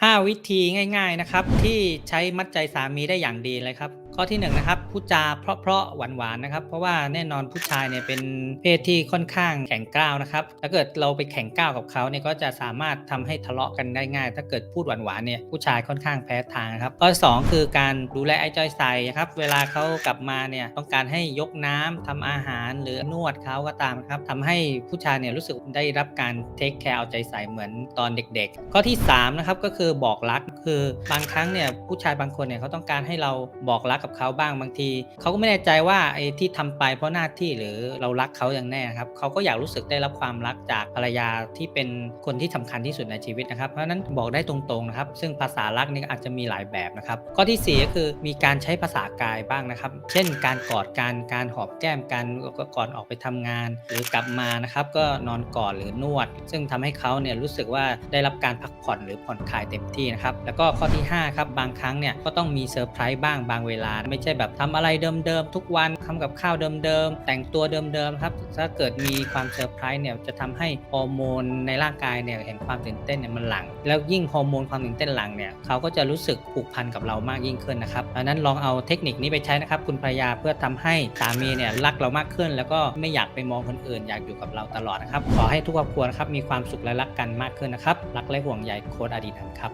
5 วิธีง่าย ๆนะครับ ที่ใช้มัดใจสามีได้อย่างดีเลยครับ ข้อที่1นงนะครับพูดจาเพราะๆหวานๆนะครับ เพราะว่าแน่นอนผู้ชายเนี่ยเป็นเพศที่ค่อนข้างแข็งกร้าวนะครับถ้าเกิดเราไปแข็งกร้าวกับเขาเนี่ยก็จะสามารถทำให้ทะเลาะกันได้ง่าย ถ้าเกิดพูดหวานๆเนี่ยผู้ชายค่อนข้างแพ้ทางครับข้อที่สองคือการดูแลไอ้จอยใส่ครับเวลาเขากลับมาเนี่ยต้องการให้ยกน้ำทำอาหารหรือนวดเขาก็ตามครับทำให้ผู้ชายเนี่ยรู้สึกได้รับการเทคแคร์เอาใจใส่เหมือนตอนเด็ก ๆ ข้อที่สามนะครับก็คือบอกรักคือบางครั้งเนี่ยผู้ชายบางคนเนี่ยเขาต้องการให้เราบอกรักกับเขาบ้างบางทีเขาก็ไม่แน่ใจว่าไอ้ที่ทำไปเพราะหน้าที่หรือเรารักเขาอย่างแน่ครับเขาก็อยากรู้สึกได้รับความรักจากภรรยาที่เป็นคนที่สำคัญที่สุดในชีวิตนะครับเพราะนั้นบอกได้ตรงๆนะครับ ซึ่งภาษารักนี่อาจจะมีหลายแบบนะครับข้อที่สี่ก็คือมีการใช้ภาษากายบ้างนะครับ เช่น การกอดกันการหอมแก้มกันก็ก่อนออกไปทำงาน หรือกลับมานะครับก็นอนกอดหรือนวด ซึ่งทำให้เขาเนี่ยรู้สึกว่าได้รับการพักผ่อนหรือผ่อนคลายเต็มที่นะครับแล้วก็ข้อที่ห้าครับบางครั้งเนี่ยก็ต้องมีเซอร์ไพรส์บ้างบางเวลาไม่ใช่แบบทำอะไรเดิมๆทุกวันทำกับข้าวเดิมๆแต่งตัวเดิมๆครับถ้าเกิดมีความเซอร์ไพรส์เนี่ยจะทำให้ฮอร์โมนในร่างกายเนี่ยแห่งความตื่นเต้นเนี่ยมันหลัง แล้วยิ่งฮอร์โมนความตื่นเต้นหลังเนี่ยเขาก็จะรู้สึกผูกพันกับเรามากยิ่งขึ้นนะครับดังนั้นลองเอาเทคนิคนี้ไปใช้นะครับคุณภรรยาเพื่อทำให้สามีเนี่ยรักเรามากขึ้น แล้วก็ไม่อยากไปมองคนอื่น อยากอยู่กับเราตลอดนะครับขอให้ทุกครอบครัวนะครับมีความสุขและรักกันมากขึ้นนะครับรักและห่วงใยโค้ดอดีนันท์ครับ